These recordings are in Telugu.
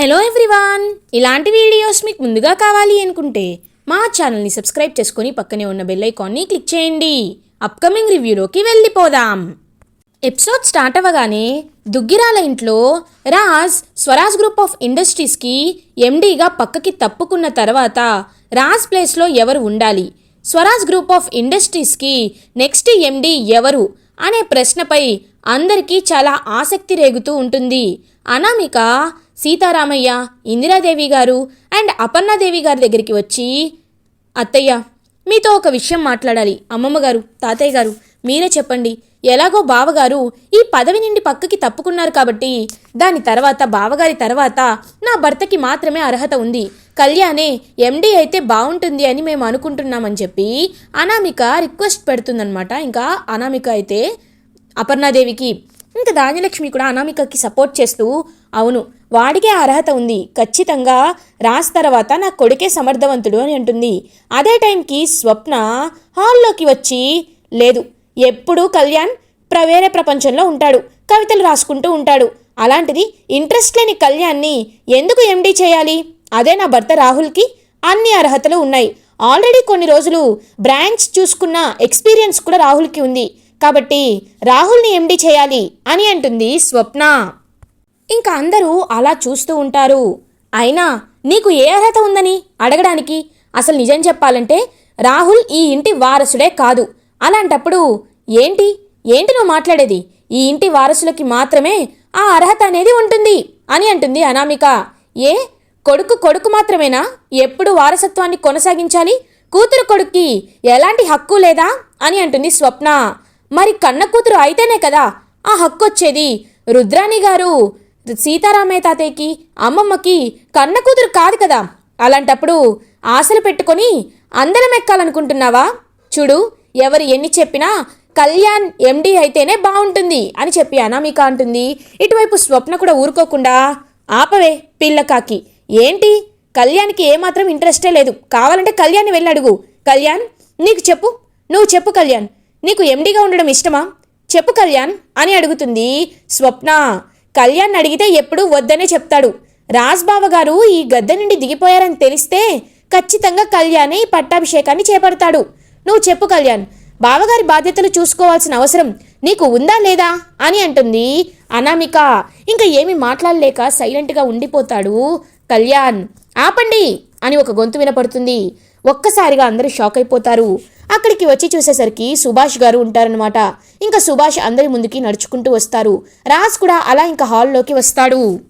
హలో ఎవ్రీవాన్ ఇలాంటి వీడియోస్ మీకు ముందుగా కావాలి అనుకుంటే మా ఛానల్ని సబ్స్క్రైబ్ చేసుకుని పక్కనే ఉన్న బెల్ ఐకాన్ని క్లిక్ చేయండి. అప్కమింగ్ రివ్యూలోకి వెళ్ళిపోదాం. ఎపిసోడ్ స్టార్ట్ అవ్వగానే దుగ్గిరాల ఇంట్లో రాజ్ స్వరాజ్ గ్రూప్ ఆఫ్ ఇండస్ట్రీస్కి ఎండీగా పక్కకి తప్పుకున్న తర్వాత రాజ్ ప్లేస్లో ఎవరు ఉండాలి? స్వరాజ్ గ్రూప్ ఆఫ్ ఇండస్ట్రీస్కి నెక్స్ట్ ఎండీ ఎవరు? అనే ప్రశ్నపై అందరికీ చాలా ఆసక్తి రేగుతూ ఉంటుంది. అనామిక సీతారామయ్య ఇందిరాదేవి గారు అండ్ అపర్ణాదేవి గారి దగ్గరికి వచ్చి అత్తయ్య మీతో ఒక విషయం మాట్లాడాలి. అమ్మమ్మ గారు తాతయ్య గారు మీరే చెప్పండి. ఎలాగో బావగారు ఈ పదవి నుండి పక్కకి తప్పుకున్నారు కాబట్టి దాని తర్వాత బావగారి తర్వాత నా భర్తకి మాత్రమే అర్హత ఉంది. కళ్యాణే ఎండీ అయితే బాగుంటుంది అని మేము అనుకుంటున్నామని చెప్పి అనామిక రిక్వెస్ట్ పెడుతుందనమాట ఇంకా అనామిక అయితే అపర్ణాదేవికి ఇంకా ధాన్యలక్ష్మి కూడా అనామికకి సపోర్ట్ చేస్తూ అవును వాడికే అర్హత ఉంది. ఖచ్చితంగా రాస్ తర్వాత నా కొడుకే సమర్థవంతుడు అని అంటుంది. అదే టైంకి స్వప్న హాల్లోకి వచ్చి లేదు ఎప్పుడూ కళ్యాణ్ ప్రవేరే ప్రపంచంలో ఉంటాడు కవితలు రాసుకుంటూ ఉంటాడు. అలాంటిది ఇంట్రెస్ట్ లేని కళ్యాణ్ని ఎందుకు ఎండీ చేయాలి? అదే నా భర్త రాహుల్కి అన్ని అర్హతలు ఉన్నాయి. ఆల్రెడీ కొన్ని రోజులు బ్రాంచ్ చూసుకున్న ఎక్స్పీరియన్స్ కూడా రాహుల్కి ఉంది. కాబట్టి రాహుల్ని ఎండీ చేయాలి అని అంటుంది స్వప్న. ఇంకా అందరూ అలా చూస్తూ ఉంటారు. అయినా నీకు ఏ అర్హత ఉందని అడగడానికి అసలు నిజం చెప్పాలంటే రాహుల్ ఈ ఇంటి వారసుడే కాదు. అలాంటప్పుడు ఏంటి? ఏంటి నువ్వు మాట్లాడేది? ఈ ఇంటి వారసులకి మాత్రమే ఆ అర్హత అనేది ఉంటుంది అని అంటుంది అనామిక. ఏ? కొడుకు కొడుకు మాత్రమేనా? ఎప్పుడు వారసత్వాన్ని కొనసాగించాలి? కూతురు కొడుక్కి ఎలాంటి హక్కు లేదా? అని అంటుంది స్వప్న. మరి కన్న కూతురు అయితేనే కదా ఆ హక్కు వచ్చేది రుద్రాణి గారు సీతారామయ్య తాతయ్యకి అమ్మమ్మకి కన్న కూతురు కాదు కదా. అలాంటప్పుడు ఆశలు పెట్టుకొని అందరం ఎక్కాలనుకుంటున్నావా? చూడు ఎవరు ఎన్ని చెప్పినా కళ్యాణ్ ఎండి అయితేనే బాగుంటుంది అని చెప్పి అనామిక అంటుంది. ఇటువైపు స్వప్న కూడా ఊరుకోకుండా ఆపవే పిల్లకాకి ఏంటి? కళ్యాణ్కి ఏమాత్రం ఇంట్రెస్టే లేదు. కావాలంటే కళ్యాణ్ వెళ్ళి అడుగు. కళ్యాణ్ నీకు చెప్పు. నువ్వు చెప్పు కళ్యాణ్. నీకు ఎండిగా ఉండడం ఇష్టమా? చెప్పు కళ్యాణ్ అని అడుగుతుంది స్వప్న. కళ్యాణ్ అడిగితే ఎప్పుడూ వద్దనే చెప్తాడు. రాజ్బావ గారు ఈ గద్దె నుండి దిగిపోయారని తెలిస్తే ఖచ్చితంగా కళ్యాణే ఈ పట్టాభిషేకాన్ని చేపడతాడు. నువ్వు చెప్పు కళ్యాణ్ బావగారి బాధ్యతలు చూసుకోవాల్సిన అవసరం నీకు ఉందా లేదా అని అంటుంది అనామిక. ఇంకా ఏమీ మాట్లాడలేక సైలెంట్గా ఉండిపోతాడు కళ్యాణ్. ఆపండి అని ఒక గొంతు వినపడుతుంది. ఒక్కసారిగా అందరూ షాక్ అయిపోతారు. అక్కడికి వచ్చి చూసేసరికి సుభాష్ గారు ఉంటారనమాట ఇంకా సుభాష్ అందరి ముందుకి నడుచుకుంటూ వస్తారు. రాజ్ కూడా అలా ఇంకా హాల్లోకి వస్తాడు.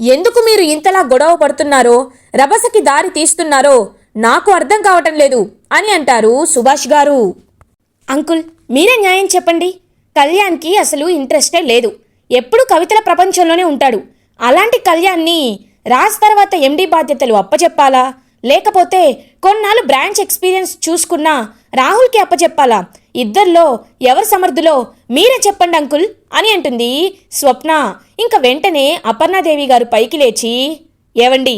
ఎందుకు మీరు ఇంతలా గొడవ పడుతున్నారో? రభసకి దారి తీస్తున్నారో? నాకు అర్థం కావటం లేదు అని అంటారు సుభాష్ గారు. అంకుల్ మీరే న్యాయం చెప్పండి. కళ్యాణ్కి అసలు ఇంట్రెస్టే లేదు. ఎప్పుడు కవితల ప్రపంచంలోనే ఉంటాడు. అలాంటి కళ్యాణ్ని రాజ్ తర్వాత ఎండి బాధ్యతలు అప్పచెప్పాలా? లేకపోతే కొన్నాళ్ళు బ్రాంచ్ ఎక్స్పీరియన్స్ చూసుకున్నా రాహుల్కి అప్పచెప్పాలా ఇద్దరిలో ఎవరు సమర్థులో? మీరే చెప్పండి అంకుల్ అని అంటుంది స్వప్న. ఇంకా వెంటనే అపర్ణాదేవి గారు పైకి లేచి ఏవండి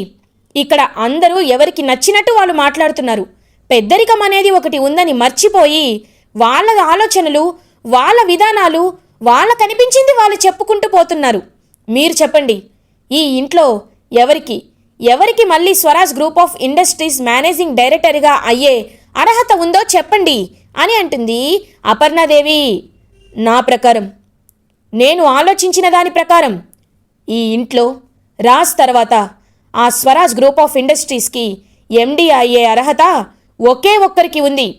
ఇక్కడ అందరూ ఎవరికి నచ్చినట్టు వాళ్ళు మాట్లాడుతున్నారు. పెద్దరికం అనేది ఒకటి ఉందని మర్చిపోయి వాళ్ళ ఆలోచనలు వాళ్ళ విధానాలు వాళ్ళ కనిపించింది వాళ్ళు చెప్పుకుంటూ పోతున్నారు. మీరు చెప్పండి ఈ ఇంట్లో ఎవరికి ఎవరికి మళ్ళీ Swaraj group of industries managing డైరెక్టర్గా అయ్యే అర్హత ఉందో చెప్పండి అని అంటుంది అపర్ణాదేవి. నా ప్రకారం నేను ఆలోచించిన దాని ప్రకారం ఈ ఇంట్లో రాజ్ తర్వాత ఆ స్వరాజ్ గ్రూప్ ఆఫ్ ఇండస్ట్రీస్కి ఎండి అయ్యే అర్హత ఒకే ఒక్కరికి ఉంది.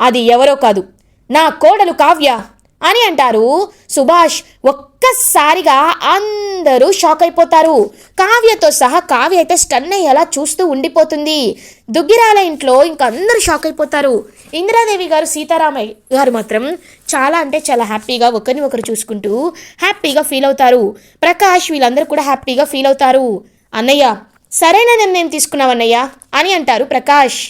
అది ఎవరో కాదు. నా కోడలు కావ్య. అని అంటారు. సుభాష్ ఒక్కసారిగా అందరూ షాక్ అయిపోతారు. కావ్యతో సహా కావ్య అయితే స్టన్ అయ్యేలా చూస్తూ ఉండిపోతుంది. దుగ్గిరాల ఇంట్లో ఇంక అందరూ షాక్ అయిపోతారు. ఇందిరాదేవి గారు సీతారామయ్య గారు మాత్రం చాలా అంటే చాలా హ్యాపీగా ఒకరిని ఒకరు చూసుకుంటూ హ్యాపీగా ఫీల్ అవుతారు. ప్రకాష్ వీళ్ళందరూ కూడా హ్యాపీగా ఫీల్ అవుతారు. అన్నయ్య సరైన నిర్ణయం తీసుకున్నావన్నయ్య అని అంటారు ప్రకాష్.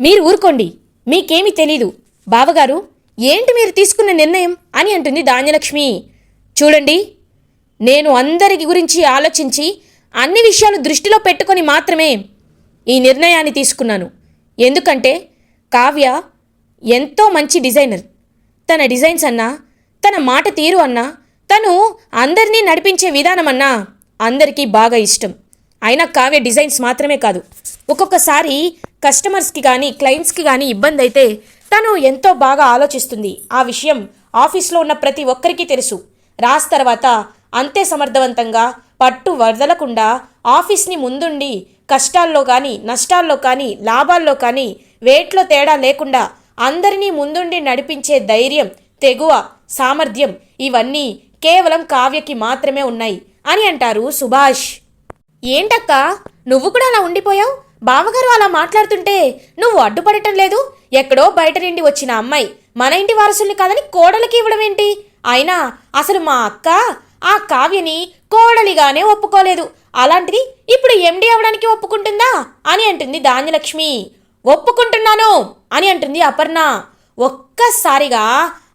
మీరు ఊరుకోండి. మీకేమీ తెలీదు. బావగారు ఏంటి మీరు తీసుకున్న నిర్ణయం? అని అంటుంది ధాన్యలక్ష్మి. చూడండి నేను అందరి గురించి ఆలోచించి అన్ని విషయాలు దృష్టిలో పెట్టుకొని మాత్రమే ఈ నిర్ణయాన్ని తీసుకున్నాను. ఎందుకంటే కావ్య ఎంతో మంచి డిజైనర్. తన డిజైన్స్ అన్నా తన మాట తీరు అన్నా తను అందరినీ నడిపించే విధానం అన్నా అందరికీ బాగా ఇష్టం. అయినా కావ్య డిజైన్స్ మాత్రమే కాదు. ఒక్కొక్కసారి కస్టమర్స్కి కానీ క్లయింట్స్కి కానీ ఇబ్బంది అయితే తను ఎంతో బాగా ఆలోచిస్తుంది. ఆ విషయం ఆఫీస్లో ఉన్న ప్రతి ఒక్కరికి తెలుసు. రాసి తర్వాత అంతే సమర్థవంతంగా పట్టు వదలకుండా ఆఫీస్ని ముందుండి కష్టాల్లో కానీ నష్టాల్లో కానీ లాభాల్లో కానీ వేట్లో తేడా లేకుండా అందరినీ ముందుండి నడిపించే ధైర్యం తెగువ సామర్థ్యం ఇవన్నీ కేవలం కావ్యకి మాత్రమే ఉన్నాయి అని అంటారు సుభాష్. ఏంటక్క? నువ్వు కూడా అలా ఉండిపోయావు? బావగారు అలా మాట్లాడుతుంటే నువ్వు అడ్డుపడటం లేదు? ఎక్కడో బయట నుండి వచ్చిన అమ్మాయి మన ఇంటి వారసుల్ని కాదని కోడలికి ఇవ్వడం ఏంటి అయినా అసలు మా అక్క ఆ కావ్యని కోడలిగానే ఒప్పుకోలేదు. అలాంటిది ఇప్పుడు ఎండి అవడానికి ఒప్పుకుంటుందా? అని అంటుంది ధాన్యలక్ష్మి. ఒప్పుకుంటున్నాను అని అంటుంది అపర్ణ. ఒక్కసారిగా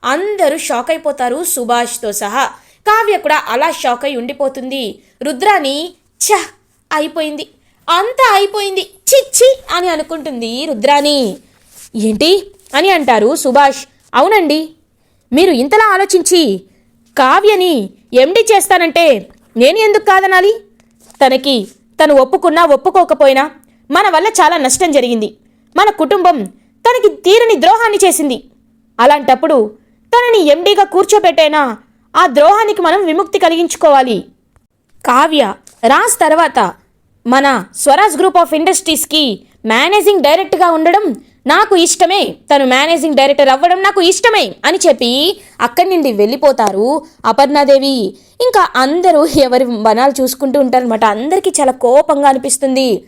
అందరూ షాక్ అయిపోతారు సుభాష్తో సహా. కావ్య కూడా అలా షాక్ అయి ఉండిపోతుంది. రుద్రాని ఛ అయిపోయింది. అంతా అయిపోయింది. చిచ్చి అని అనుకుంటుంది రుద్రాని ఏంటి? అని అంటారు సుభాష్. అవునండి. మీరు ఇంతలా ఆలోచించి కావ్యని ఎండి చేస్తానంటే నేను ఎందుకు కాదనాలి? తనకి తను ఒప్పుకున్నా ఒప్పుకోకపోయినా మన వల్ల చాలా నష్టం జరిగింది. మన కుటుంబం తనకి తీరని ద్రోహాన్ని చేసింది. అలాంటప్పుడు తనని ఎండీగా కూర్చోబెట్టైనా ఆ ద్రోహానికి మనం విముక్తి కలిగించుకోవాలి. కావ్య రాజ్ తర్వాత మన స్వరాజ్ గ్రూప్ ఆఫ్ ఇండస్ట్రీస్కి మేనేజింగ్ డైరెక్ట్గా ఉండడం నాకు ఇష్టమే. తను మేనేజింగ్ డైరెక్టర్ అవ్వడం నాకు ఇష్టమే అని చెప్పి అక్కడి నుండి వెళ్ళిపోతారు అపర్ణాదేవి. ఇంకా అందరూ ఎవరి వనాలు చూసుకుంటూ ఉంటారనమాట అందరికీ చాలా కోపంగా అనిపిస్తుంది.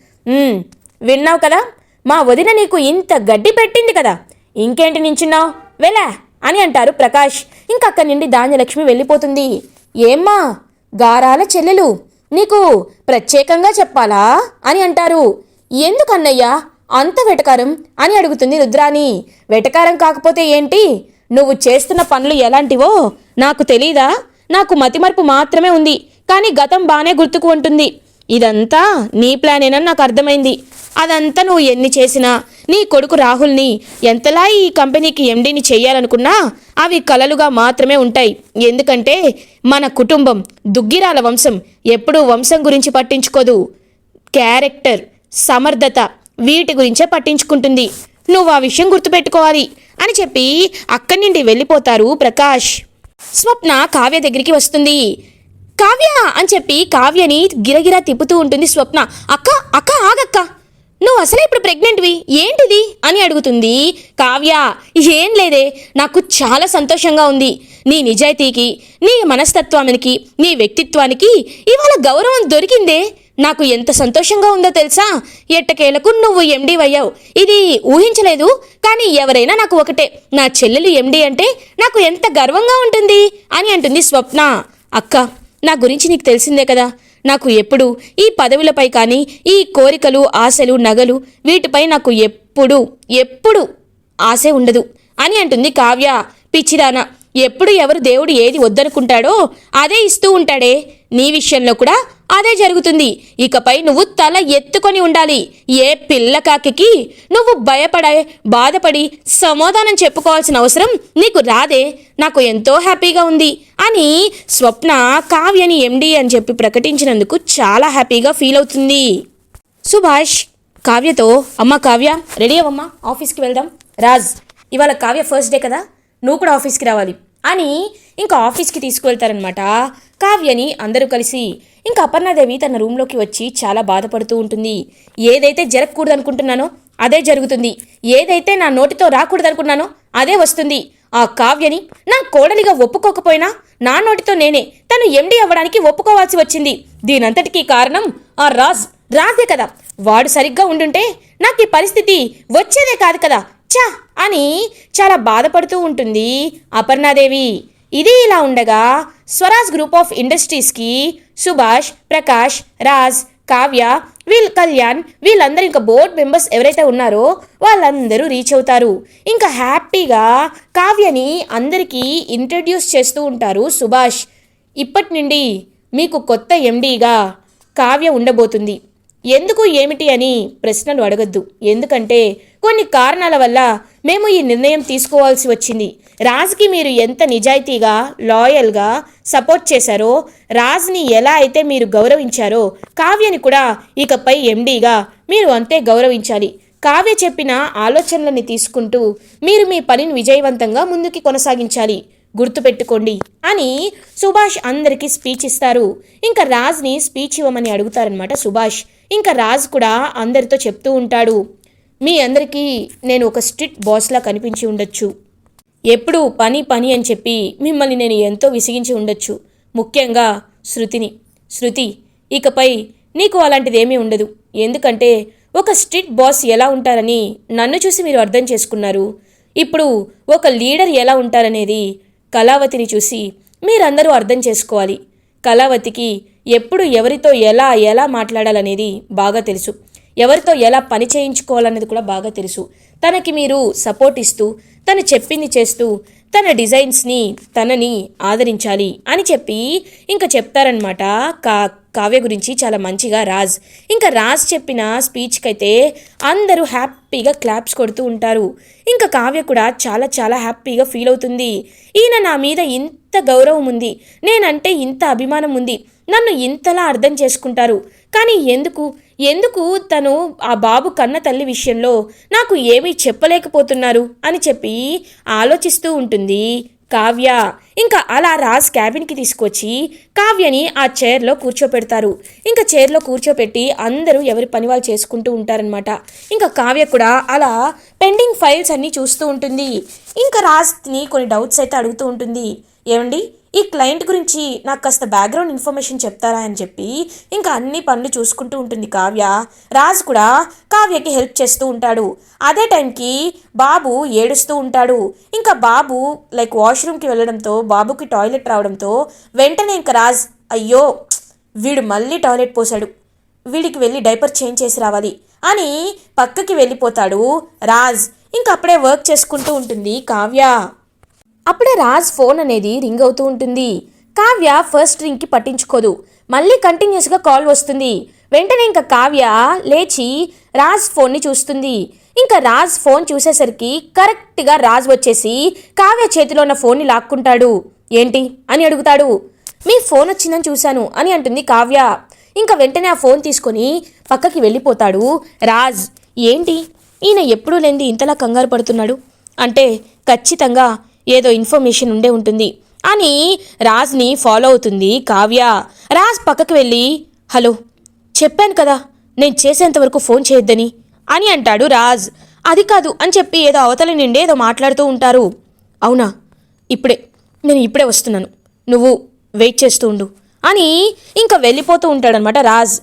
విన్నావు కదా? మా వదిన నీకు ఇంత గడ్డి పెట్టింది కదా. ఇంకేంటి నించున్నావు? వెళ్ళా అని అంటారు ప్రకాష్. ఇంకా అక్కడి నుండి ధాన్యలక్ష్మి వెళ్ళిపోతుంది. ఏమ్మా గారాల చెల్లెలు. నీకు ప్రత్యేకంగా చెప్పాలా? అని అంటారు. ఎందుకన్నయ్యా? అంత వెటకారం అని అడుగుతుంది రుద్రాణి. వెటకారం కాకపోతే ఏంటి? నువ్వు చేస్తున్న పనులు ఎలాంటివో నాకు తెలీదా? నాకు మతిమరుపు మాత్రమే ఉంది కానీ గతం బాగానే గుర్తుకు ఉంటుంది. ఇదంతా నీ ప్లానేనని నాకు అర్థమైంది. అదంతా నువ్వు ఎన్ని చేసినా నీ కొడుకు రాహుల్ని ఎంతలా ఈ కంపెనీకి ఎండీని చెయ్యాలనుకున్నా అవి కలలుగా మాత్రమే ఉంటాయి. ఎందుకంటే మన కుటుంబం దుగ్గిరాల వంశం ఎప్పుడూ వంశం గురించి పట్టించుకోదు. క్యారెక్టర్ సమర్థత వీటి గురించే పట్టించుకుంటుంది. నువ్వు ఆ విషయం గుర్తుపెట్టుకోవాలి అని చెప్పి అక్కడి నుండి వెళ్ళిపోతారు ప్రకాష్. స్వప్న కావ్య దగ్గరికి వస్తుంది. కావ్య అని చెప్పి కావ్యని గిరగిరా తిప్పుతూ ఉంటుంది స్వప్న. అక్క అక్క ఆగక్క. నువ్వు అసలే ఇప్పుడు ప్రెగ్నెంట్వి? ఏంటిది? అని అడుగుతుంది కావ్య. ఏం లేదే నాకు చాలా సంతోషంగా ఉంది. నీ నిజాయితీకి నీ మనస్తత్వానికి నీ వ్యక్తిత్వానికి ఇవాళ గౌరవం దొరికిందే. నాకు ఎంత సంతోషంగా ఉందో తెలుసా? ఎట్టకేలకు నువ్వు ఎండీ అయ్యావు ఇది ఊహించలేదు కానీ ఎవరైనా నాకు ఒకటే. నా చెల్లెలు ఎండీ అంటే నాకు ఎంత గర్వంగా ఉంటుంది అని అంటుంది స్వప్న. అక్క నా గురించి నీకు తెలిసిందే కదా. నాకు ఎప్పుడు ఈ పదవులపై కానీ ఈ కోరికలు ఆశలు నగలు వీటిపై నాకు ఎప్పుడు ఎప్పుడు ఆశే ఉండదు అని అంటుంది కావ్య. పిచ్చిదాన ఎప్పుడు ఎవరు దేవుడు ఏది వద్దనుకుంటాడో అదే ఇస్తూ ఉంటాడే. నీ విషయంలో కూడా అదే జరుగుతుంది. ఇకపై నువ్వు తల ఎత్తుకొని ఉండాలి. ఏ పిల్లకాకి నువ్వు భయపడే బాధపడి సమాధానం చెప్పుకోవాల్సిన అవసరం నీకు రాదే. నాకు ఎంతో హ్యాపీగా ఉంది అని స్వప్న కావ్యని ఎండి అని చెప్పి ప్రకటించినందుకు చాలా హ్యాపీగా ఫీల్ అవుతుంది. సుభాష్ కావ్యతో అమ్మ కావ్య రెడీ అవమ్మా ఆఫీస్కి వెళ్దాం. రాజ్ ఇవాళ కావ్య ఫస్ట్ డే కదా? నువ్వు కూడా ఆఫీస్కి రావాలి. అని ఇంకా ఆఫీస్కి తీసుకువెళ్తారనమాట కావ్యని అందరూ కలిసి ఇంకా అపర్ణాదేవి తన రూమ్లోకి వచ్చి చాలా బాధపడుతూ ఉంటుంది. ఏదైతే జరగకూడదు అనుకుంటున్నానో అదే జరుగుతుంది. ఏదైతే నా నోటితో రాకూడదు అనుకున్నానో అదే వస్తుంది. ఆ కావ్యని నా కోడలిగా ఒప్పుకోకపోయినా నా నోటితో నేనే తను ఎండి అవ్వడానికి ఒప్పుకోవాల్సి వచ్చింది. దీనంతటికీ కారణం ఆ రాజ్. రాజే కదా. వాడు సరిగ్గా ఉండుంటే నాకు ఈ పరిస్థితి వచ్చేదే కాదు కదా. చా అని చాలా బాధపడుతూ ఉంటుంది అపర్ణాదేవి. ఇది ఇలా ఉండగా స్వరాజ్ గ్రూప్ ఆఫ్ ఇండస్ట్రీస్కి సుభాష్ ప్రకాష్ రాజ్ కావ్య వీల్ కళ్యాణ్ వీళ్ళందరూ ఇంకా బోర్డ్ మెంబర్స్ ఎవరైతే ఉన్నారో వాళ్ళందరూ రీచ్ అవుతారు. ఇంకా హ్యాపీగా కావ్యని అందరికీ ఇంట్రడ్యూస్ చేస్తూ ఉంటారు సుభాష్. ఇప్పటి నుండి మీకు కొత్త ఎండీగా కావ్య ఉండబోతుంది. ఎందుకు ఏమిటి అని ప్రశ్నలు అడగద్దు. ఎందుకంటే కొన్ని కారణాల వల్ల మేము ఈ నిర్ణయం తీసుకోవాల్సి వచ్చింది. రాజ్కి మీరు ఎంత నిజాయితీగా లాయల్గా సపోర్ట్ చేశారో రాజ్ని ఎలా అయితే మీరు గౌరవించారో కావ్యని కూడా ఇకపై ఎండీగా మీరు అంతే గౌరవించాలి. కావ్య చెప్పిన ఆలోచనలని తీసుకుంటూ మీరు మీ పనిని విజయవంతంగా ముందుకి కొనసాగించాలి. గుర్తుపెట్టుకోండి అని సుభాష్ అందరికీ స్పీచ్ ఇస్తారు. ఇంకా రాజ్ని స్పీచ్ ఇవ్వమని అడుగుతారనమాట సుభాష్. ఇంకా రాజ్ కూడా అందరితో చెప్తూ ఉంటాడు. మీ అందరికీ నేను ఒక స్ట్రిక్ట్ బాస్లా కనిపించి ఉండొచ్చు. ఎప్పుడు పని పని అని చెప్పి మిమ్మల్ని నేను ఎంతో విసిగించి ఉండొచ్చు. ముఖ్యంగా శృతిని. శృతి ఇకపై నీకు అలాంటిదేమీ ఉండదు. ఎందుకంటే ఒక స్ట్రిక్ట్ బాస్ ఎలా ఉంటారని నన్ను చూసి మీరు అర్థం చేసుకున్నారు. ఇప్పుడు ఒక లీడర్ ఎలా ఉంటారనేది కళావతిని చూసి మీరందరూ అర్థం చేసుకోవాలి. కళావతికి ఎప్పుడు ఎవరితో ఎలా ఎలా మాట్లాడాలనేది బాగా తెలుసు. ఎవరితో ఎలా పని చేయించుకోవాలనేది కూడా బాగా తెలుసు. తనకి మీరు సపోర్ట్ ఇస్తూ తను చెప్పింది చేస్తూ తన డిజైన్స్ని తనని ఆదరించాలి అని చెప్పి ఇంకా చెప్తారనమాట కా కావ్య గురించి చాలా మంచిగా రాజ్. ఇంకా రాజ్ చెప్పిన స్పీచ్కి అయితే అందరూ హ్యాపీగా క్లాప్స్ కొడుతూ ఉంటారు. ఇంకా కావ్య కూడా చాలా చాలా హ్యాపీగా ఫీల్ అవుతుంది. ఈయన నా మీద ఇంత గౌరవం ఉంది. నేనంటే ఇంత అభిమానం ఉంది. నన్ను ఇంతలా అర్థం చేసుకుంటారు. కానీ ఎందుకు? ఎందుకు తను ఆ బాబు కన్న తల్లి విషయంలో నాకు ఏమీ చెప్పలేకపోతున్నారు? అని చెప్పి ఆలోచిస్తూ ఉంటుంది కావ్య. ఇంకా అలా రాజ్ క్యాబిన్కి తీసుకొచ్చి కావ్యని ఆ చైర్లో కూర్చోపెడతారు. ఇంకా చైర్లో కూర్చోపెట్టి అందరూ ఎవరి పని వాళ్ళు చేసుకుంటూ ఉంటారనమాట ఇంకా కావ్య కూడా అలా పెండింగ్ ఫైల్స్ అన్నీ చూస్తూ ఉంటుంది. ఇంకా రాజ్ని కొన్ని డౌట్స్ అయితే అడుగుతూ ఉంటుంది. ఏమండి? ఈ క్లయింట్ గురించి నాకు కాస్త బ్యాక్గ్రౌండ్ ఇన్ఫర్మేషన్ చెప్తారా అని చెప్పి ఇంకా అన్ని పనులు చూసుకుంటూ ఉంటుంది కావ్య. రాజ్ కూడా కావ్యకి హెల్ప్ చేస్తూ ఉంటాడు. అదే టైంకి బాబు ఏడుస్తూ ఉంటాడు. ఇంకా బాబు లైక్ వాష్రూమ్కి వెళ్ళడంతో బాబుకి టాయిలెట్ రావడంతో వెంటనే ఇంకా రాజ్ అయ్యో వీడు మళ్ళీ టాయిలెట్ పోసాడు వీడికి వెళ్ళి డైపర్ చేంజ్ చేసి రావాలి అని పక్కకి వెళ్ళిపోతాడు రాజ్. ఇంకా అప్పుడే వర్క్ చేసుకుంటూ ఉంటుంది కావ్య. అప్పుడే రాజ్ ఫోన్ అనేది రింగ్ అవుతూ ఉంటుంది. కావ్య ఫస్ట్ రింగ్కి పట్టించుకోదు. మళ్ళీ కంటిన్యూస్గా కాల్ వస్తుంది. వెంటనే ఇంకా కావ్య లేచి రాజ్ ఫోన్ని చూస్తుంది. ఇంకా రాజ్ ఫోన్ చూసేసరికి కరెక్ట్గా రాజ్ వచ్చేసి కావ్య చేతిలో ఉన్న ఫోన్ని లాక్కుంటాడు. ఏంటి? అని అడుగుతాడు. మీ ఫోన్ వచ్చిందని చూశాను అని అంటుంది కావ్య. ఇంకా వెంటనే ఆ ఫోన్ తీసుకొని పక్కకి వెళ్ళిపోతాడు రాజ్. ఏంటి? ఈయన ఎప్పుడూ లేనిది ఇంతలా కంగారు పడుతున్నాడు? అంటే ఖచ్చితంగా ఏదో ఇన్ఫర్మేషన్ ఉండే ఉంటుంది. అని రాజ్ని ఫాలో అవుతుంది కావ్య. రాజ్ పక్కకు వెళ్ళి హలో చెప్పాను కదా నేను చేసేంతవరకు ఫోన్ చేయొద్దని అని అంటాడు రాజ్. అది కాదు అని చెప్పి ఏదో అవతల నుండి ఏదో మాట్లాడుతూ ఉంటారు. అవునా ఇప్పుడే నేను ఇప్పుడే వస్తున్నాను. నువ్వు వెయిట్ చేస్తూ ఉండు అని ఇంకా వెళ్ళిపోతూ ఉంటాడనమాట రాజ్.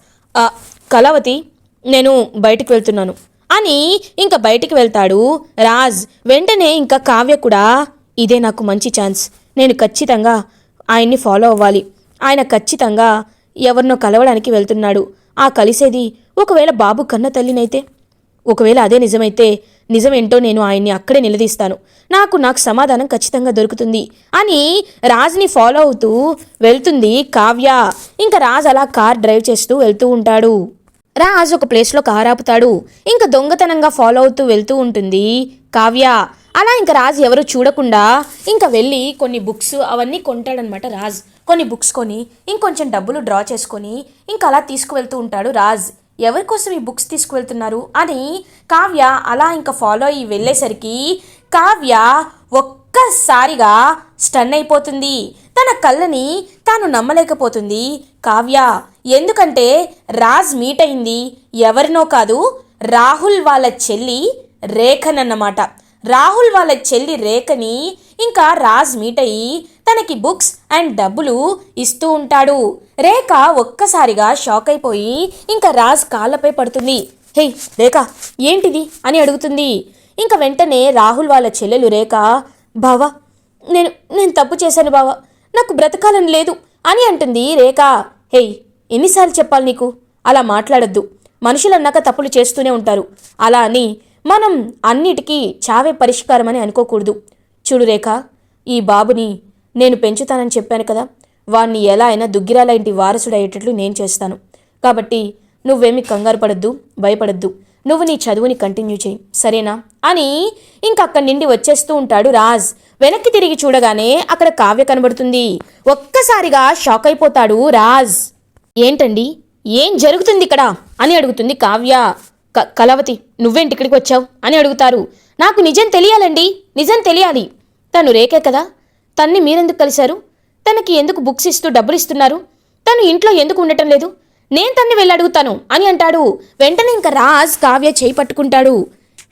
కళావతి నేను బయటికి వెళ్తున్నాను అని ఇంకా బయటికి వెళ్తాడు రాజ్. వెంటనే ఇంకా కావ్య కూడా ఇదే నాకు మంచి ఛాన్స్. నేను ఖచ్చితంగా ఆయన్ని ఫాలో అవ్వాలి. ఆయన ఖచ్చితంగా ఎవరినో కలవడానికి వెళ్తున్నాడు. ఆ కలిసేది ఒకవేళ బాబు కన్న తల్లినైతే? ఒకవేళ అదే నిజమైతే నిజమేంటో నేను ఆయన్ని అక్కడే నిలదీస్తాను. నాకు నాకు సమాధానం ఖచ్చితంగా దొరుకుతుంది. అని రాజ్ని ఫాలో అవుతూ వెళ్తుంది కావ్య. ఇంకా రాజ్ అలా కార్ డ్రైవ్ చేస్తూ వెళ్తూ ఉంటాడు. రాజ్ ఒక ప్లేస్లో కార్ ఆపుతాడు. ఇంకా దొంగతనంగా ఫాలో అవుతూ వెళ్తూ ఉంటుంది కావ్య. అలా ఇంకా రాజు ఎవరు చూడకుండా ఇంకా వెళ్ళి కొన్ని బుక్స్ అవన్నీ కొంటాడనమాట రాజ్. కొన్ని బుక్స్ కొని ఇంకొంచెం డబ్బులు డ్రా చేసుకొని ఇంకా అలా తీసుకువెళ్తూ ఉంటాడు రాజ్. ఎవరి కోసం ఈ బుక్స్ తీసుకువెళ్తున్నారు అని కావ్య అలా ఇంకా ఫాలో అయ్యి వెళ్ళేసరికి కావ్య ఒక్కసారిగా స్టన్ అయిపోతుంది. తన కళ్ళని తాను నమ్మలేకపోతుంది. కావ్య ఎందుకంటే రాజ్ మీట్ అయింది ఎవరినో కాదు రాహుల్ వాళ్ళ చెల్లి రేఖనన్నమాట. రాహుల్ వాళ్ళ చెల్లి రేఖని ఇంకా రాజ్ మీట్ అయ్యి తనకి బుక్స్ అండ్ డబ్బులు ఇస్తూ ఉంటాడు. రేఖ ఒక్కసారిగా షాక్ అయిపోయి ఇంకా రాజ్ కాళ్ళపై పడుతుంది. హే రేఖ ఏంటిది అని అడుగుతుంది. ఇంకా వెంటనే రాహుల్ వాళ్ళ చెల్లెలు రేఖ బావా నేను నేను తప్పు చేశాను బావా నాకు బ్రతకాలని లేదు అని అంటుంది రేఖ. హే ఎన్నిసార్లు చెప్పాలి నీకు? అలా మాట్లాడొద్దు. మనుషులన్నాక తప్పులు చేస్తూనే ఉంటారు. అలా అని మనం అన్నిటికీ చావే పరిష్కారం అని అనుకోకూడదు. చూడు రేఖ ఈ బాబుని నేను పెంచుతానని చెప్పాను కదా. వాణ్ణి ఎలా అయినా దుగ్గిరాల ఇంటి వారసుడయ్యేటట్లు నేను చేస్తాను. కాబట్టి నువ్వేమి కంగారు పడద్దు భయపడద్దు. నువ్వు నీ చదువుని కంటిన్యూ చేయి. సరేనా? అని ఇంకక్కడి నుండి వచ్చేస్తూ ఉంటాడు రాజ్. వెనక్కి తిరిగి చూడగానే అక్కడ కావ్య కనబడుతుంది. ఒక్కసారిగా షాక్ అయిపోతాడు రాజ్. ఏంటండి? ఏం జరుగుతుంది ఇక్కడ? అని అడుగుతుంది కావ్య. కలవతి నువ్వేంటి ఇక్కడికి వచ్చావు? అని అడుగుతారు. నాకు నిజం తెలియాలండి నిజం తెలియాలి. తను రేఖే కదా? తన్ని మీరెందుకు కలిశారు? తనకి ఎందుకు బుక్స్ ఇస్తూ డబ్బులు ఇస్తున్నారు? తను ఇంట్లో ఎందుకు ఉండటం లేదు? నేను తన్ని వెళ్ళి అడుగుతాను అని అంటాడు. వెంటనే ఇంకా రాజ్ కావ్య చేయి పట్టుకుంటాడు.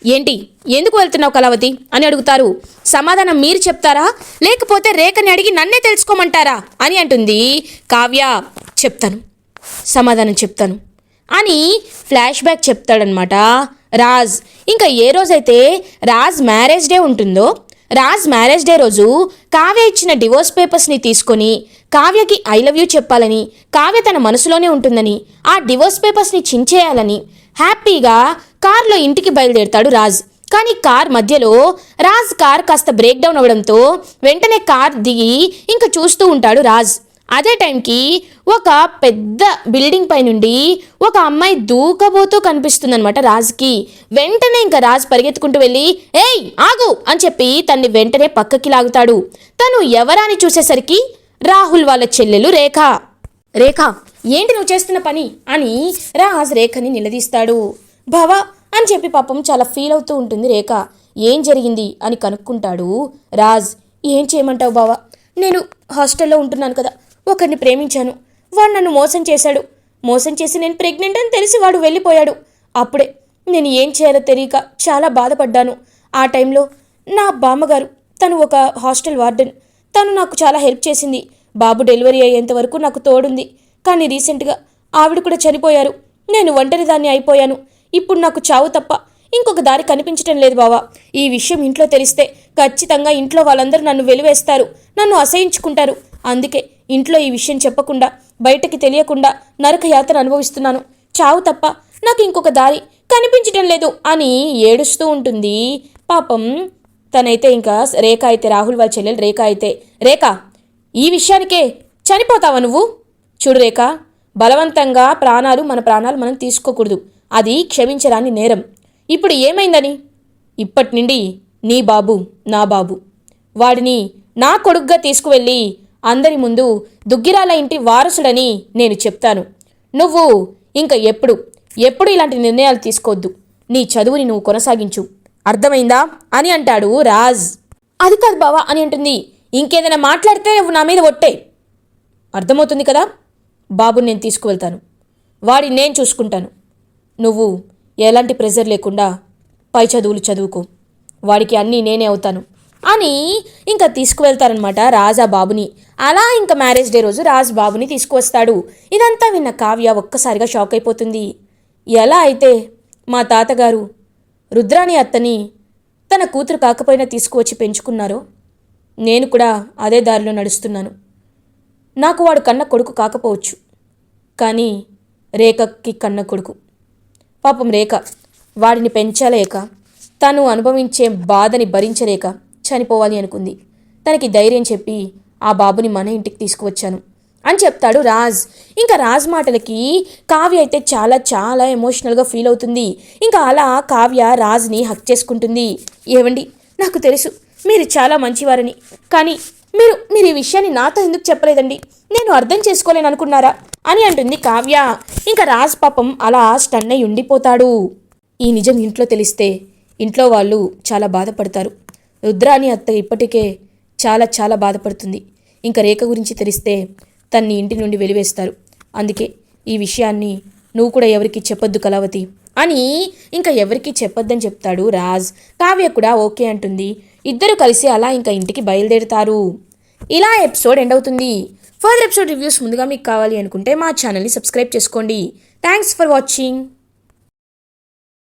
ఏంటి ఎందుకు వెళ్తున్నావు కలవతి అని అడుగుతారు. సమాధానం మీరు చెప్తారా? లేకపోతే రేఖని అడిగి నన్నే తెలుసుకోమంటారా? అని అంటుంది కావ్య. చెప్తాను. సమాధానం చెప్తాను. అని ఫ్లాష్ బ్యాక్ చెప్తాడనమాట రాజ్ ఇంకా ఏ రోజైతే రాజ్ మ్యారేజ్ డే ఉంటుందో రాజ్ మ్యారేజ్ డే రోజు కావ్య ఇచ్చిన డివోర్స్ పేపర్స్ని తీసుకొని కావ్యకి ఐ లవ్ యూ చెప్పాలని కావ్య తన మనసులోనే ఉంటుందని ఆ డివోర్స్ పేపర్స్ని చించేయాలని హ్యాపీగా కార్లో ఇంటికి బయలుదేరుతాడు రాజ్. కానీ కార్ మధ్యలో రాజ్ కార్ కాస్త బ్రేక్ డౌన్ అవ్వడంతో వెంటనే కార్ దిగి ఇంకా చూస్తూ ఉంటాడు రాజ్. అదే టైంకి ఒక పెద్ద బిల్డింగ్ పై నుండి ఒక అమ్మాయి దూకబోతూ కనిపిస్తుందన్నమాట రాజ్కి. వెంటనే ఇంకా రాజ్ పరిగెత్తుకుంటూ వెళ్ళి ఏయ్ ఆగు! అని చెప్పి తన్ని వెంటనే పక్కకి లాగుతాడు. తను ఎవరాని చూసేసరికి రాహుల్ వాళ్ళ చెల్లెలు రేఖ. రేఖ! ఏంటి నువ్వు చేస్తున్న పని? అని రాజ్ రేఖని నిలదీస్తాడు. భవా! అని చెప్పి పాపం చాలా ఫీల్ అవుతూ ఉంటుంది రేఖ. ఏం జరిగింది? అని కనుక్కుంటాడు రాజ్. ఏం చేయమంటావు బావా నేను హాస్టల్లో ఉంటున్నాను కదా. ఒకరిని ప్రేమించాను. వాడు నన్ను మోసం చేశాడు. మోసం చేసి నేను ప్రెగ్నెంట్ అని తెలిసి వాడు వెళ్ళిపోయాడు. అప్పుడే నేను ఏం చేయాలో తెలియక చాలా బాధపడ్డాను. ఆ టైంలో నా బామ్మగారు తను ఒక హాస్టల్ వార్డెన్. తను నాకు చాలా హెల్ప్ చేసింది. బాబు డెలివరీ అయ్యేంత వరకు నాకు తోడుంది. కానీ రీసెంట్గా ఆవిడ కూడా చనిపోయారు. నేను ఒంటరిదాన్ని అయిపోయాను. ఇప్పుడు నాకు చావు తప్ప ఇంకొక దారి కనిపించటం లేదు బావా. ఈ విషయం ఇంట్లో తెలిస్తే ఖచ్చితంగా ఇంట్లో వాళ్ళందరూ నన్ను వెలివేస్తారు. నన్ను అసహించుకుంటారు. అందుకే ఇంట్లో ఈ విషయం చెప్పకుండా బయటకి తెలియకుండా నరక అనుభవిస్తున్నాను. చావు తప్ప నాకు ఇంకొక దారి కనిపించటం లేదు అని ఏడుస్తూ ఉంటుంది. పాపం తనైతే ఇంకా రేఖ అయితే రాహుల్ వాళ్ళ చెల్లెలు రేఖ అయితే. రేఖ ఈ విషయానికే చనిపోతావా నువ్వు? చూడు రేఖ బలవంతంగా ప్రాణాలు మన ప్రాణాలు మనం తీసుకోకూడదు. అది క్షమించరాని నేరం. ఇప్పుడు ఏమైందని? ఇప్పటి నుండి నీ బాబు నా బాబు. వాడిని నా కొడుగ్గా తీసుకువెళ్ళి అందరి ముందు దుగ్గిరాల ఇంటి వారసుడని నేను చెప్తాను. నువ్వు ఇంకా ఎప్పుడు ఎప్పుడు ఇలాంటి నిర్ణయాలు తీసుకోవద్దు. నీ చదువుని నువ్వు కొనసాగించు. అర్థమైందా? అని అంటాడు రాజ్. అది కాదు బావా అని అంటుంది. ఇంకేదైనా మాట్లాడితే నువ్వు నా మీద ఒట్టే. అర్థమవుతుంది కదా? బాబుని నేను తీసుకువెళ్తాను. వాడిని నేను చూసుకుంటాను. నువ్వు ఎలాంటి ప్రెజర్ లేకుండా పై చదువులు చదువుకో. వాడికి అన్నీ నేనే అవుతాను. అని ఇంకా తీసుకువెళ్తారనమాట రాజా బాబుని. అలా ఇంకా మ్యారేజ్ డే రోజు రాజ్ బాబుని తీసుకువస్తాడు. ఇదంతా విన్న కావ్య ఒక్కసారిగా షాక్ అయిపోతుంది. ఎలా అయితే మా తాతగారు రుద్రాణి అత్తని తన కూతురు కాకపోయినా తీసుకువచ్చి పెంచుకున్నారో నేను కూడా అదే దారిలో నడుస్తున్నాను. నాకు వాడు కన్న కొడుకు కాకపోవచ్చు. కానీ రేఖకి కన్న కొడుకు. పాపం రేఖ వాడిని పెంచలేక తను అనుభవించే బాధని భరించలేక చనిపోవాలి అనుకుంది. తనకి ధైర్యం చెప్పి ఆ బాబుని మన ఇంటికి తీసుకువచ్చాను అని చెప్తాడు రాజ్. ఇంకా రాజ్ మాటలకి కావ్య అయితే చాలా చాలా ఎమోషనల్గా ఫీల్ అవుతుంది. ఇంకా అలా కావ్య రాజ్ని హక్ చేసుకుంటుంది. ఏవండి? నాకు తెలుసు మీరు చాలా మంచివారని. కానీ మీరు మీరు ఈ విషయాన్ని నాతో ఎందుకు చెప్పలేదండి? నేను అర్థం చేసుకోలేను అనుకున్నారా? అని అంటుంది కావ్య. ఇంకా రాజ్ పాపం అలా స్టన్ అయి ఉండిపోతాడు. ఈ నిజం ఇంట్లో తెలిస్తే ఇంట్లో వాళ్ళు చాలా బాధపడతారు. రుద్రాని అత్త ఇప్పటికే చాలా చాలా బాధపడుతుంది. ఇంకా రేఖ గురించి తెలిస్తే తన్ని ఇంటి నుండి వెలివేస్తారు. అందుకే ఈ విషయాన్ని నువ్వు కూడా ఎవరికి చెప్పొద్దు కలవతి అని ఇంకా ఎవరికి చెప్పొద్దని చెప్తాడు రాజ్. కావ్య కూడా ఓకే అంటుంది. ఇద్దరు కలిసి అలా ఇంకా ఇంటికి బయలుదేరుతారు. ఇలా ఎపిసోడ్ ఎండ్ అవుతుంది. ఫర్దర్ ఎపిసోడ్ రివ్యూస్ ముందుగా మీకు కావాలి అనుకుంటే మా ఛానల్ని సబ్స్క్రైబ్ చేసుకోండి. Thanks for watching.